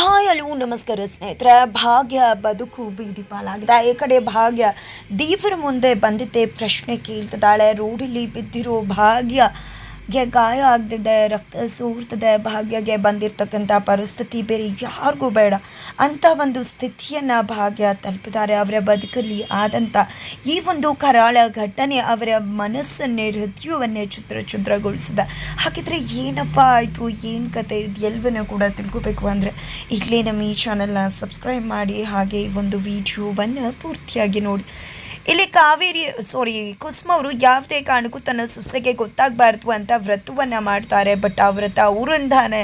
Hi hello ನಮಸ್ಕಾರ ಸ್ನೇಹಿತರೆ. ಭಾಗ್ಯ ಬದುಕು ಬೀದಿ ಪಾಲಾಗಿದೆ. ಈ ಕಡೆ ಭಾಗ್ಯ ದೇವರ ಮುಂದೆ ಬಂದಿದ್ದೆ ಪ್ರಶ್ನೆ ಕೇಳ್ತಿದ್ದಾಳೆ. ರೋಡಲ್ಲಿ ಬಿದ್ದಿರೋ ಭಾಗ್ಯ ಗೆ ಗಾಯ ಆಗ್ತಿದೆ, ರಕ್ತ ಸೋರ್ತಿದೆ, ಭಾಗ್ಯಗೆ ಬಂದಿರತಕ್ಕಂಥ ಪರಿಸ್ಥಿತಿ ಬೇರೆ ಯಾರಿಗೂ ಬೇಡ. ಅಂಥ ಒಂದು ಸ್ಥಿತಿಯನ್ನು ಭಾಗ್ಯ ತಲುಪಿದ್ದಾರೆ, ಅವರ ಬದುಕಲ್ಲಿ ಆದಂಥ ಈ ಒಂದು ಕರಾಳ ಘಟನೆ ಅವರ ಮನಸ್ಸನ್ನೇ, ಹೃದಯವನ್ನೇ ಚಿತ್ರ ಚಿತ್ರಗೊಳಿಸಿದೆ ಹಾಗಿದ್ರೆ ಏನಪ್ಪ ಆಯಿತು? ಏನು ಕತೆ? ಇದು ಎಲ್ಲವನ್ನೂ ಕೂಡ ತಿಳ್ಕೋಬೇಕು ಅಂದರೆ ಈಗಲೇ ನಮ್ಮ ಈ ಚಾನಲ್ನ ಸಬ್ಸ್ಕ್ರೈಬ್ ಮಾಡಿ, ಹಾಗೆ ಈ ಒಂದು ವಿಡಿಯೋವನ್ನು ಪೂರ್ತಿಯಾಗಿ ನೋಡಿ. ಇಲ್ಲಿ ಕಾವೇರಿ ಸಾರಿ ಕುಸುಮ ಅವರು ಯಾವುದೇ ಕಾರಣಕ್ಕೂ ತನ್ನ ಸೊಸೆಗೆ ಗೊತ್ತಾಗಬಾರ್ದು ಅಂತ ವ್ರತವನ್ನು ಮಾಡ್ತಾರೆ ಬಟ್ ಆ ವ್ರತ ಅವರಿಂದಾನೆ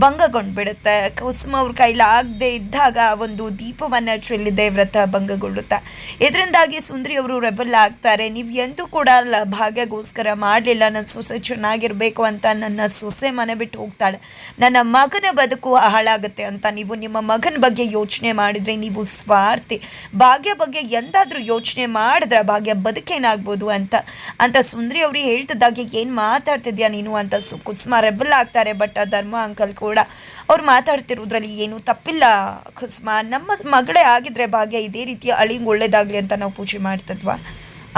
ಭಂಗಗೊಂಡ್ಬಿಡುತ್ತೆ. ಕುಸುಮ ಅವ್ರ ಕೈಲಿ ಆಗದೆ ಇದ್ದಾಗ ಒಂದು ದೀಪವನ್ನು ಚೆಲ್ಲಿದೆ, ವ್ರತ ಭಂಗಗೊಳ್ಳುತ್ತೆ. ಇದರಿಂದಾಗಿ ಸುಂದರಿ ಅವರು ರೆಬಲ್ ಆಗ್ತಾರೆ. ನೀವು ಎಂದೂ ಕೂಡ ಅಲ್ಲ ಭಾಗ್ಯಗೋಸ್ಕರ ಮಾಡಲಿಲ್ಲ ನನ್ನ ಸೊಸೆ ಚೆನ್ನಾಗಿರಬೇಕು ಅಂತ ನನ್ನ ಸೊಸೆ ಮನೆ ಬಿಟ್ಟು ಹೋಗ್ತಾಳೆ. ನನ್ನ ಮಗನ ಬದುಕು ಹಾಳಾಗುತ್ತೆ ಅಂತ ನೀವು ನಿಮ್ಮ ಮಗನ ಬಗ್ಗೆ ಯೋಚನೆ ಮಾಡಿದರೆ ನೀವು ಸ್ವಾರ್ಥಿ. ಭಾಗ್ಯ ಬಗ್ಗೆ ಎಂದಾದರೂ ಯೋಚನೆ ಮಾಡಿದ್ರೆ ಭಾಗ್ಯ ಬದುಕೇನಾಗ್ಬೋದು ಅಂತ. ಅಂತ ಸುಂದರಿ ಅವ್ರಿಗೆ ಹೇಳ್ತಿದ್ದಾಗೆ, ಏನು ಮಾತಾಡ್ತಿದ್ಯಾ ನೀನು? ಅಂತ ಸು ಕುಸುಮ ರೆಬಲ್ ಆಗ್ತಾರೆ ಬಟ್ ಧರ್ಮ ಅಂಕಲ್ ಕೂಡ ಅವ್ರು ಮಾತಾಡ್ತಿರೋದ್ರಲ್ಲಿ ಏನು ತಪ್ಪಿಲ್ಲ. ಕುಸುಮ, ನಮ್ಮ ಮಗಳೇ ಆಗಿದ್ರೆ ಭಾಗ್ಯ ಇದೇ ರೀತಿಯ ಅಳಿಂಗ್ ಒಳ್ಳೇದಾಗಲಿ ಅಂತ ನಾವು ಪೂಜೆ ಮಾಡ್ತಿದ್ವಾ?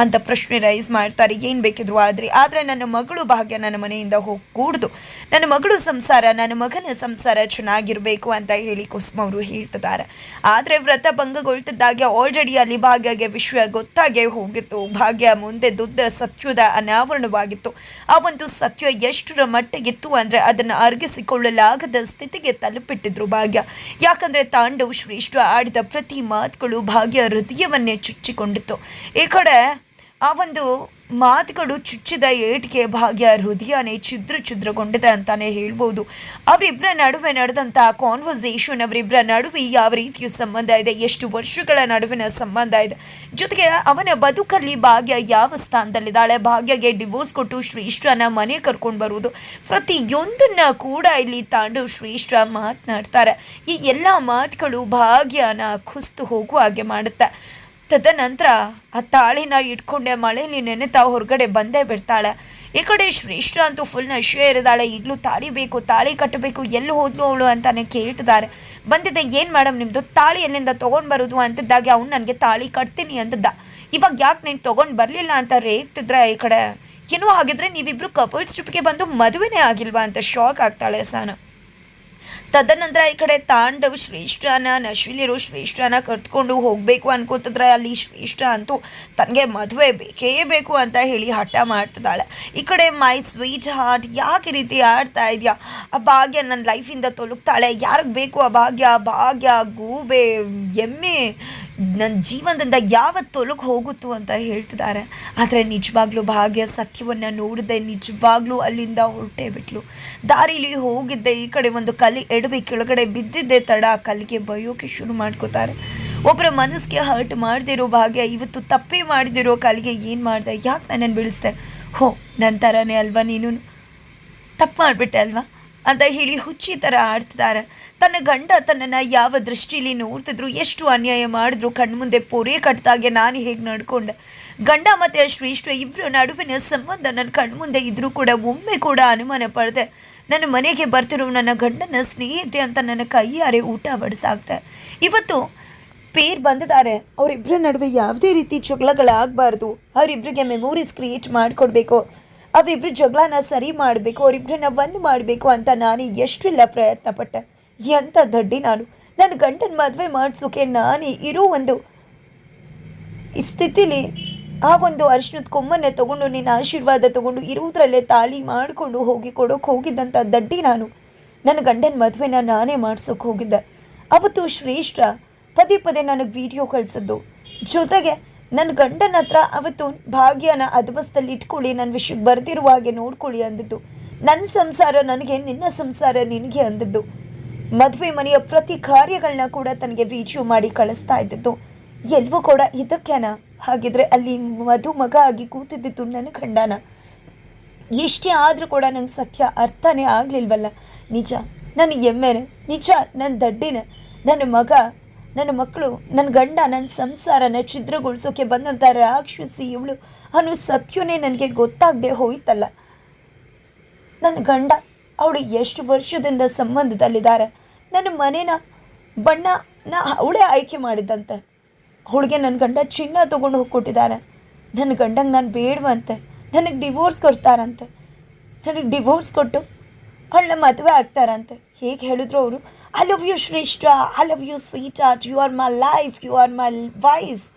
ಅಂತ ಪ್ರಶ್ನೆ ರೈಸ್ ಮಾಡ್ತಾರೆ. ಏನು ಬೇಕಿದ್ರು ಆದರೆ ಆದರೆ ನನ್ನ ಮಗಳು ಭಾಗ್ಯ ನನ್ನ ಮನೆಯಿಂದ ಹೋಗಿ ಕೂಡ್ದು ನನ್ನ ಮಗಳು ಸಂಸಾರ, ನನ್ನ ಮಗನ ಸಂಸಾರ ಚೆನ್ನಾಗಿರಬೇಕು ಅಂತ ಹೇಳಿ ಕುಸುಮ ಅವರು ಹೇಳ್ತಿದ್ದಾರೆ. ಆದರೆ ವ್ರತ ಭಂಗಗೊಳ್ತಿದ್ದಾಗೆ ಆಲ್ರೆಡಿ ಅಲ್ಲಿ ಭಾಗ್ಯಗೆ ವಿಷಯ ಗೊತ್ತಾಗೆ ಹೋಗಿತ್ತು. ಭಾಗ್ಯ ಮುಂದೆ ದುದ್ದ ಸತ್ಯದ ಅನಾವರಣವಾಗಿತ್ತು. ಆ ಒಂದು ಸತ್ಯ ಎಷ್ಟರ ಮಟ್ಟಿಗಿತ್ತು ಅಂದರೆ ಅದನ್ನು ಅರ್ಗಿಸಿಕೊಳ್ಳಲಾಗದ ಸ್ಥಿತಿಗೆ ತಲುಪಿಟ್ಟಿದ್ರು ಭಾಗ್ಯ. ಯಾಕಂದರೆ ತಾಂಡವ್ ಶ್ರೇಷ್ಠ ಆಡಿದ ಪ್ರತಿ ಮಾತುಗಳು ಭಾಗ್ಯ ಹೃದಯವನ್ನೇ ಚುಚ್ಚಿಕೊಂಡಿತ್ತು. ಈ ಕಡೆ ಆ ಒಂದು ಮಾತುಗಳು ಚುಚ್ಚಿದ ಏಟಿಗೆ ಭಾಗ್ಯ, ಹೃದಯನೇ ಛಿದ್ರ ಛಿದ್ರಗೊಂಡಿದೆ ಅಂತಾನೆ ಹೇಳ್ಬೋದು. ಅವರಿಬ್ಬರ ನಡುವೆ ನಡೆದಂಥ ಕಾನ್ವರ್ಸೇಷನ್ ಅವರಿಬ್ಬರ ನಡುವೆ ಯಾವ ರೀತಿಯ ಸಂಬಂಧ ಇದೆ? ಎಷ್ಟು ವರ್ಷಗಳ ನಡುವಿನ ಸಂಬಂಧ ಇದೆ? ಜೊತೆಗೆ ಅವನ ಬದುಕಲ್ಲಿ ಭಾಗ್ಯ ಯಾವ ಸ್ಥಾನದಲ್ಲಿದ್ದಾಳೆ? ಭಾಗ್ಯಗೆ ಡಿವೋರ್ಸ್ ಕೊಟ್ಟು ಶ್ರೇಷ್ಠನ ಮನೆ ಕರ್ಕೊಂಡು ಬರುವುದು. ಪ್ರತಿಯೊಂದನ್ನು ಕೂಡ ಇಲ್ಲಿ ತಾಂಡು ಶ್ರೇಷ್ಠ ಮಾತನಾಡ್ತಾರೆ. ಈ ಎಲ್ಲ ಮಾತುಗಳು ಭಾಗ್ಯನ ಕುಸ್ತು ಹೋಗುವ ಹಾಗೆ ಮಾಡುತ್ತೆ. ತದನಂತರ ಆ ತಾಳಿನ ಇಟ್ಕೊಂಡೆ ಮಳೆಯಲ್ಲಿ ನೆನೆತಾ ಹೊರಗಡೆ ಬಂದೇ ಬಿಡ್ತಾಳೆ. ಈ ಕಡೆ ಶ್ರೇಷ್ಠ ಅಂತೂ ಫುಲ್ ನಶೆ ಇರಿದಾಳೆ. ಈಗಲೂ ತಾಳಿ ಬೇಕು ತಾಳಿ ಕಟ್ಟಬೇಕು, ಎಲ್ಲಿ ಹೋದ್ಲು ಅವಳು ಅಂತಾನೆ ಕೇಳ್ತಿದ್ದಾರೆ. ಬಂದಿದ್ದೆ, ಏನು ಮೇಡಮ್ ನಿಮ್ಮದು ತಾಳಿ ಎಲ್ಲಿಂದ ತೊಗೊಂಡು ಬರೋದು? ಅಂತಿದ್ದಾಗೆ, ಅವ್ನು ನನಗೆ ತಾಳಿ ಕಟ್ತೀನಿ ಅಂತಿದ್ದ. ಇವಾಗ ಯಾಕೆ ನೀನು ತೊಗೊಂಡು ಬರಲಿಲ್ಲ ಅಂತ ರೇಗ್ತಿದ್ರೆ ಈ ಕಡೆ? ಏನೋ ಹಾಗಿದ್ರೆ ನೀವಿಬ್ಬರು ಕಪಲ್ಸ್ ಟ್ರಿಪ್ಗೆ ಬಂದು ಮದುವೆನೇ ಆಗಿಲ್ವಾ ಅಂತ ಶಾಕ್ ಆಗ್ತಾಳೆ ಸಾನ. ತದನಂತರ ಈ ಕಡೆ ತಾಂಡವ್ ಶ್ರೇಷ್ಠನ ನಶ್ವಿಲಿರೋ ಶ್ರೇಷ್ಠನ ಕರ್ತ್ಕೊಂಡು ಹೋಗಬೇಕು ಅನ್ಕೋತಿದ್ರೆ ಅಲ್ಲಿ ಶ್ರೇಷ್ಠ ಅಂತೂ ತನಗೆ ಮದುವೆ ಬೇಕೇ ಬೇಕು ಅಂತ ಹೇಳಿ ಹಠ ಮಾಡ್ತಿದ್ದಾಳೆ. ಈ ಕಡೆ ಮೈ ಸ್ವೀಟ್ ಹಾರ್ಟ್ ಯಾಕೆ ರೀತಿ ಆಡ್ತಾ ಇದೆಯಾ? ಆ ಭಾಗ್ಯ ನನ್ನ ಲೈಫಿಂದ ತೊಲಗ್ತಾಳೆ ಯಾರಿಗೆ ಬೇಕು ಆ ಭಾಗ್ಯ? ಭಾಗ್ಯ, ಗೂಬೆ, ಎಮ್ಮೆ ನನ್ನ ಜೀವನದಿಂದ ಯಾವತ್ತು ತೊಲಗಿ ಹೋಗುತ್ತು ಅಂತ ಹೇಳ್ತಿದ್ದಾರೆ ಆದರೆ ನಿಜವಾಗ್ಲೂ ಭಾಗ್ಯ ಸತ್ಯವನ್ನು ನೋಡಿದೆ. ನಿಜವಾಗ್ಲೂ ಅಲ್ಲಿಂದ ಹೊರಟೇ ಬಿಟ್ಲು. ದಾರಿಲಿ ಹೋಗಿದ್ದೆ. ಈ ಕಡೆ ಒಂದು ಕಲಿ ಎಡವಿ ಕೆಳಗಡೆ ಬಿದ್ದಿದ್ದೆ. ತಡ ಕಲ್ಲಿಗೆ ಬೈಯೋಕೆ ಶುರು ಮಾಡ್ಕೋತಾರೆ. ಒಬ್ಬರ ಮನಸ್ಸಿಗೆ ಹರ್ಟ್ ಮಾಡದಿರೋ ಭಾಗ್ಯ, ಇವತ್ತು ತಪ್ಪೇ ಮಾಡಿದಿರೋ ಕಲಿಗೆ ಏನು ಮಾಡಿದೆ? ಯಾಕೆ ನನ್ನನ್ನು ಬೀಳಿಸ್ದೆ? ಹೋ ನನ್ನ ಥರನೇ ಅಲ್ವಾ ನೀನು? ತಪ್ಪು ಮಾಡಿಬಿಟ್ಟೆ ಅಲ್ವಾ? ಅಂತ ಹೇಳಿ ಹುಚ್ಚಿ ಥರ ಆಡ್ತಿದ್ದಾರೆ ತನ್ನ ಗಂಡ ತನ್ನನ್ನು ಯಾವ ದೃಷ್ಟಿಲಿ ನೋಡ್ತಿದ್ರು, ಎಷ್ಟು ಅನ್ಯಾಯ ಮಾಡಿದ್ರು, ಕಣ್ಮುಂದೆ ಪೊರೆ ಕಟ್ಟಿದಾಗೆ ನಾನು ಹೇಗೆ ನಡ್ಕೊಂಡೆ. ಗಂಡ ಮತ್ತು ಶ್ರೇಷ್ಠ ಇಬ್ಬರ ನಡುವಿನ ಸಂಬಂಧ ನನ್ನ ಕಣ್ಮುಂದೆ ಇದ್ದರೂ ಕೂಡ ಒಮ್ಮೆ ಕೂಡ ಅನುಮಾನ ಪಡೆದೆ. ನನ್ನ ಮನೆಗೆ ಬರ್ತಿರೋ ನನ್ನ ಗಂಡನ ಸ್ನೇಹಿತೆ ಅಂತ ನನ್ನ ಕೈಯಾರೆ ಊಟ ಬಡಿಸಾಕ್ತೆ. ಇವತ್ತು ಪೇರ್ ಬಂದಿದ್ದಾರೆ. ಅವರಿಬ್ಬರ ನಡುವೆ ಯಾವುದೇ ರೀತಿ ಜಗಳಗಳಾಗಬಾರ್ದು. ಅವರಿಬ್ಬರಿಗೆ ಮೆಮೊರೀಸ್ ಕ್ರಿಯೇಟ್ ಮಾಡಿಕೊಡ್ಬೇಕು. ಅವರಿಬ್ಬರು ಜಗಳನ ಸರಿ ಮಾಡಬೇಕು ಅವರಿಬ್ಬರನ್ನ ಒಂದು ಮಾಡಬೇಕು ಅಂತ ನಾನು ಎಷ್ಟೆಲ್ಲ ಪ್ರಯತ್ನ ಪಟ್ಟೆ ಎಂಥ ದಡ್ಡಿ ನಾನು. ನನ್ನ ಗಂಡನ ಮದುವೆ ಮಾಡಿಸೋಕೆ ನಾನೇ ಇರೋ ಒಂದು ಸ್ಥಿತಿಲಿ ಆ ಒಂದು ಅರ್ಶನದ ಕೊಮ್ಮನ್ನೇ ತಗೊಂಡು, ನಿನ್ನ ಆಶೀರ್ವಾದ ತಗೊಂಡು ಇರುವುದರಲ್ಲೇ ತಾಳಿ ಮಾಡಿಕೊಂಡು ಹೋಗಿ ಕೊಡೋಕೆ ಹೋಗಿದ್ದಂಥ ದಡ್ಡಿ ನಾನು. ನನ್ನ ಗಂಡನ ಮದುವೆನ ನಾನೇ ಮಾಡಿಸೋಕೆ ಹೋಗಿದ್ದೆ. ಅವತ್ತು ಶ್ರೇಷ್ಠ ಪದೇ ಪದೇ ನನಗೆ ವಿಡಿಯೋ ಕಳಿಸಿದ್ದು. ಜೊತೆಗೆ ನನ್ನ ಗಂಡನ ಹತ್ರ ಅವತ್ತು ಭಾಗ್ಯನ ಅದ್ಬಸ್ತಲ್ಲಿ ಇಟ್ಕೊಳ್ಳಿ, ನನ್ನ ವಿಷಯಕ್ಕೆ ಬರ್ದಿರುವ ಹಾಗೆ ನೋಡ್ಕೊಳ್ಳಿ ಅಂದದ್ದು. ನನ್ನ ಸಂಸಾರ ನನಗೆ, ನಿನ್ನ ಸಂಸಾರ ನಿನಗೆ ಅಂದದ್ದು. ಮದುವೆ ಮನೆಯ ಪ್ರತಿ ಕಾರ್ಯಗಳನ್ನ ಕೂಡ ತನಗೆ ವಿಡಿಯೋ ಮಾಡಿ ಕಳಿಸ್ತಾ ಇದ್ದದ್ದು. ಎಲ್ವೂ ಕೂಡ ಇದಕ್ಕೇನ? ಹಾಗಿದ್ರೆ ಅಲ್ಲಿ ಮಧು ಮಗ ಆಗಿ ಕೂತಿದ್ದಿತ್ತು ನನ್ನ ಗಂಡನ. ಎಷ್ಟೇ ಆದರೂ ಕೂಡ ನಂಗೆ ಸತ್ಯ ಅರ್ಥನೇ ಆಗಲಿಲ್ವಲ್ಲ? ನಿಜ, ನನ್ನ ಎಮ್ಮೆನೆ ನಿಜ, ನನ್ನ ದಡ್ಡಿನ, ನನ್ನ ಮಗ ನನ್ನ ಮಕ್ಕಳು, ನನ್ನ ಗಂಡ, ನನ್ನ ಸಂಸಾರನ ಛಿದ್ರಗೊಳಿಸೋಕೆ ಬಂದಂಥ ರಾಕ್ಷಸಿ ಇವಳು. ಅನ್ನೋ ಸತ್ಯನೇ ನನಗೆ ಗೊತ್ತಾಗದೆ ಹೋಯ್ತಲ್ಲ. ನನ್ನ ಗಂಡ, ಅವಳು ಎಷ್ಟು ವರ್ಷದಿಂದ ಸಂಬಂಧದಲ್ಲಿದ್ದಾರೆ. ನನ್ನ ಮನೇನ, ಬಣ್ಣನ ಅವಳೇ ಆಯ್ಕೆ ಮಾಡಿದ್ದಂತೆ. ಅವಳಿಗೆ ನನ್ನ ಗಂಡ ಚಿನ್ನ ತೊಗೊಂಡು ಹೋಗಿ ಕೊಟ್ಟಿದ್ದಾರೆ. ನನ್ನ ಗಂಡಂಗೆ ನಾನು ಬೇಡವಂತೆ. ನನಗೆ ಡಿವೋರ್ಸ್ ಕೊಡ್ತಾರಂತೆ. ನನಗೆ ಡಿವೋರ್ಸ್ ಕೊಟ್ಟು ಅವಳನ್ನ ಮದುವೆ ಆಗ್ತಾರಂತೆ. ಹೇಗೆ ಹೇಳಿದ್ರು ಅವರು? I love you Shreshtha. I love you sweetheart you are my life you are my wife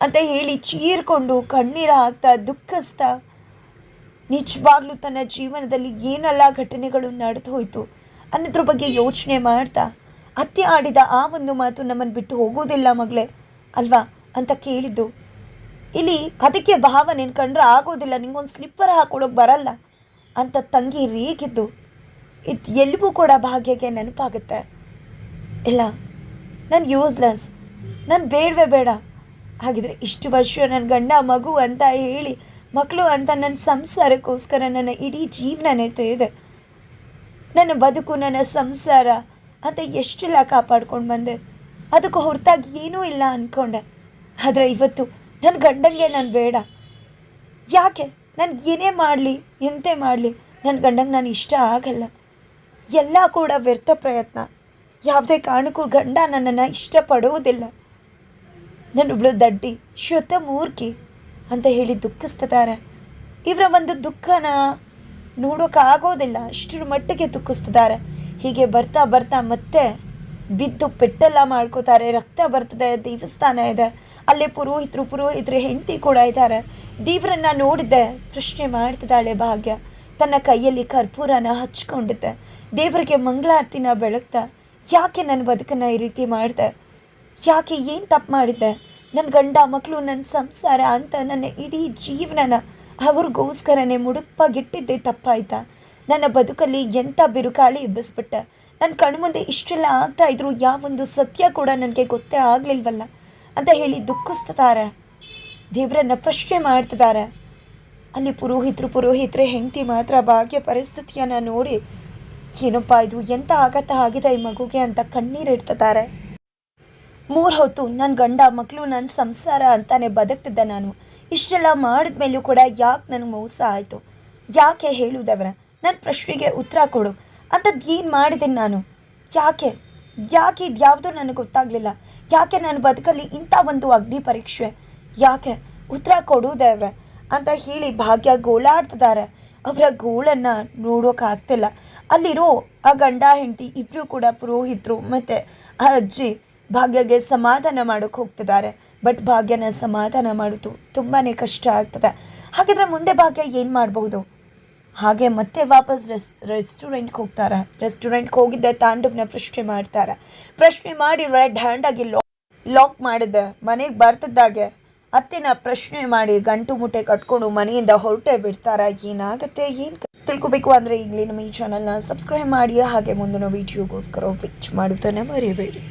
ಅಂತ ಹೇಳಿ ಚೀರ್ಕೊಂಡು ಕಣ್ಣೀರು ಹಾಕ್ತಾ ದುಃಖಿಸ್ತಾ ನಿಜವಾಗ್ಲೂ ತನ್ನ ಜೀವನದಲ್ಲಿ ಏನೆಲ್ಲ ಘಟನೆಗಳು ನಡೆದು ಹೋಯಿತು ಅನ್ನೋದ್ರ ಬಗ್ಗೆ ಯೋಚನೆ ಮಾಡ್ತಾ ಅತ್ತೆ ಆಡಿದ ಆ ಒಂದು ಮಾತು ನಮ್ಮನ್ನು ಬಿಟ್ಟು ಹೋಗೋದಿಲ್ಲ ಮಗಳೇ. ಅಲ್ವಾ? ಅಂತ ಕೇಳಿದ್ದು. ಇಲ್ಲಿ ಅದಕ್ಕೆ ಭಾವ ನೆನ್ಕಂಡ್ರೆ ಆಗೋದಿಲ್ಲ. ನಿಂಗೊಂದು ಸ್ಲಿಪ್ಪರ್ ಹಾಕೊಳ್ಳೋಕೆ ಬರಲ್ಲ. ಅಂತ ತಂಗಿ ರೇಗಿದ್ದು, ಇದು ಎಲ್ಲಿಗೂ ಕೂಡ ಭಾಗ್ಯಕ್ಕೆ ನೆನಪಾಗುತ್ತೆ. ಇಲ್ಲ, ನಾನು ಯೂಸ್ಲೆಸ್ ನಾನು ಬೇಡವೇ ಬೇಡ. ಹಾಗಿದ್ರೆ ಇಷ್ಟು ವರ್ಷ ನನ್ನ ಗಂಡ, ಮಗು ಅಂತ ಹೇಳಿ ಮಕ್ಕಳು ಅಂತ ನನ್ನ ಸಂಸಾರಕ್ಕೋಸ್ಕರ ನನ್ನ ಇಡೀ ಜೀವನನೇ ಇದೆ. ನನ್ನ ಬದುಕು, ನನ್ನ ಸಂಸಾರ ಅಂತ ಎಷ್ಟೆಲ್ಲ ಕಾಪಾಡ್ಕೊಂಡು ಬಂದೆ. ಅದಕ್ಕೆ ಹೊರತಾಗಿ ಏನೂ ಇಲ್ಲ ಅಂದ್ಕೊಂಡೆ ಆದರೆ ಇವತ್ತು ನನ್ನ ಗಂಡಂಗೆ ನಾನು ಬೇಡ. ಯಾಕೆ? ನಾನು ಏನೇ ಮಾಡಲಿ, ಎಂತೆ ಮಾಡಲಿ ನನ್ನ ಗಂಡಂಗೆ ನಾನು ಇಷ್ಟ ಆಗಲ್ಲ. ಎಲ್ಲ ಕೂಡ ವ್ಯರ್ಥ ಪ್ರಯತ್ನ. ಯಾವುದೇ ಕಾರಣಕ್ಕೂ ಗಂಡ ನನ್ನನ್ನು ಇಷ್ಟಪಡುವುದಿಲ್ಲ. ನನ್ನೊಬ್ಳು ದಡ್ಡಿ, ಶ್ವತ ಮೂರ್ಖಿ ಅಂತ ಹೇಳಿ ದುಃಖಿಸ್ತಿದ್ದಾರೆ ಇವರ ಒಂದು ದುಃಖನ ನೋಡೋಕ್ಕಾಗೋದಿಲ್ಲ ಅಷ್ಟರ ಮಟ್ಟಿಗೆ ದುಃಖಿಸ್ತಿದ್ದಾರೆ ಹೀಗೆ ಬರ್ತಾ ಬರ್ತಾ ಮತ್ತೆ ಬಿದ್ದು ಪೆಟ್ಟೆಲ್ಲ ಮಾಡ್ಕೋತಾರೆ, ರಕ್ತ ಬರ್ತದೆ, ದೇವಸ್ಥಾನ ಇದೆ. ಅಲ್ಲೇ ಪುರೋಹಿತರು ಪುರೋಹಿತರು ಹೆಂಡತಿ ಕೂಡ ಇದ್ದಾರೆ. ದೇವರನ್ನ ನೋಡಿದ್ದೆ, ಪ್ರಶ್ನೆ ಮಾಡ್ತಿದ್ದಾಳೆ ಭಾಗ್ಯ. ತನ್ನ ಕೈಯಲ್ಲಿ ಕರ್ಪೂರನ ಹಚ್ಕೊಂಡಿದ್ದೆ. ದೇವರಿಗೆ ಮಂಗಳಾರತಿನ ಬೆಳಗ್ತ, ಯಾಕೆ ನನ್ನ ಬದುಕನ್ನು ಈ ರೀತಿ ಮಾಡಿದೆ? ಯಾಕೆ ಏನು ತಪ್ಪು ಮಾಡಿದ್ದೆ? ನನ್ನ ಗಂಡ ಮಕ್ಕಳು ನನ್ನ ಸಂಸಾರ ಅಂತ ನನ್ನ ಇಡೀ ಜೀವನನ ಅವ್ರಿಗೋಸ್ಕರನೇ ಮುಡುಪಾಗಿಟ್ಟಿದ್ದೆ ತಪ್ಪಾಯ್ತಾ? ನನ್ನ ಬದುಕಲ್ಲಿ ಎಂಥ ಬಿರುಗಾಳಿ ಎಬ್ಬಿಸ್ಬಿಟ್ಟೆ? ನನ್ನ ಕಣ್ಮುಂದೆ ಇಷ್ಟೆಲ್ಲ ಆಗ್ತಾ ಇದ್ರು ಯಾವೊಂದು ಸತ್ಯ ಕೂಡ ನನಗೆ ಗೊತ್ತೇ ಆಗಲಿಲ್ವಲ್ಲ ಅಂತ ಹೇಳಿ ದುಃಖಿಸ್ತಾರೆ ದೇವರನ್ನ ಪ್ರಶ್ನೆ ಮಾಡ್ತಿದ್ದಾರೆ. ಅಲ್ಲಿ ಪುರೋಹಿತರು ಪುರೋಹಿತರೆ ಹೆಂಡತಿ ಮಾತ್ರ ಭಾಗ್ಯ ಪರಿಸ್ಥಿತಿಯನ್ನು ನೋಡಿ, ಏನಪ್ಪ ಇದು ಎಂಥ ಆಗತ್ತ ಆಗಿದೆ ಈ ಮಗುಗೆ? ಅಂತ ಕಣ್ಣೀರಿಡ್ತಿದ್ದಾರೆ ಮೂರು ಹೊತ್ತು ನನ್ನ ಗಂಡ ಮಕ್ಕಳು ನನ್ನ ಸಂಸಾರ ಅಂತಾನೆ ಬದುಕ್ತಿದ್ದೆ ನಾನು. ಇಷ್ಟೆಲ್ಲ ಮಾಡಿದ್ಮೇಲೂ ಕೂಡ ಯಾಕೆ ನನಗೆ ಮೋಸ ಆಯಿತು? ಯಾಕೆ ಹೇಳುವುದವರ ನನ್ನ ಪ್ರಶ್ನೆಗೆ ಉತ್ತರ ಕೊಡು. ಅಂಥದ್ದು ಏನು ಮಾಡಿದ್ದೀನಿ ನಾನು? ಯಾಕೆ? ಯಾಕೆ ಇದು ಯಾವುದೂ ನನಗೆ ಗೊತ್ತಾಗಲಿಲ್ಲ. ಯಾಕೆ ನನ್ನ ಬದುಕಲ್ಲಿ ಇಂಥ ಒಂದು ಅಗ್ನಿ ಪರೀಕ್ಷೆ? ಯಾಕೆ? ಉತ್ತರ ಕೊಡು ದೇವ್ರೆ ಅಂತ ಹೇಳಿ ಭಾಗ್ಯ ಗೋಳಾಡ್ತಿದ್ದಾರೆ ಅವರ ಗೋಳನ್ನು ನೋಡೋಕ್ಕಾಗ್ತಿಲ್ಲ ಅಲ್ಲಿರೋ ಆ ಗಂಡ ಹೆಂಡತಿ ಇಬ್ಬರು ಕೂಡ ಪುರೋಹಿತರು ಮತ್ತು ಆ ಅಜ್ಜಿ ಭಾಗ್ಯಗೆ ಸಮಾಧಾನ ಮಾಡೋಕ್ಕೆ ಹೋಗ್ತಿದ್ದಾರೆ ಬಟ್ ಭಾಗ್ಯನ ಸಮಾಧಾನ ಮಾಡೋದು ತುಂಬಾ ಕಷ್ಟ ಆಗ್ತದೆ. ಹಾಗಿದ್ರೆ ಮುಂದೆ ಭಾಗ್ಯ ಏನು ಮಾಡಬಹುದು? ಹಾಗೆ ಮತ್ತೆ ವಾಪಸ್ ರೆಸ್ ರೆಸ್ಟೋರೆಂಟ್ಗೆ ಹೋಗ್ತಾರೆ. ರೆಸ್ಟೋರೆಂಟ್ಗೆ ಹೋಗಿದ್ದೆ, ತಾಂಡವನ ಪ್ರಶ್ನೆ ಮಾಡ್ತಾರೆ. ಪ್ರಶ್ನೆ ಮಾಡಿ ರೆಡ್ ಹ್ಯಾಂಡಾಗಿ ಲಾಕ್ ಲಾಕ್ ಮಾಡಿದ್ದೆ ಮನೆಗೆ ಬರ್ತಿದ್ದಾಗೆ ಅತ್ತೆನ ಪ್ರಶ್ನೆ ಮಾಡಿ ಗಂಟು ಮುಟ್ಟೆ ಕಟ್ಕೊಂಡು ಮನೆಯಿಂದ ಹೊರಟೆ ಬಿಡ್ತಾರ. ಏನಾಗುತ್ತೆ, ಏನು ತಿಳ್ಕೊಬೇಕು ಅಂದರೆ ಈಗಲೇ ನಮ್ಮ ಈ ಚಾನಲ್ನ ಸಬ್ಸ್ಕ್ರೈಬ್ ಮಾಡಿ. ಹಾಗೆ ಮುಂದಿನ ವೀಡಿಯೋಗೋಸ್ಕರ ವಿಚ್ ಮಾಡುತ್ತಾನೆ ಮರೆಯಬೇಡಿ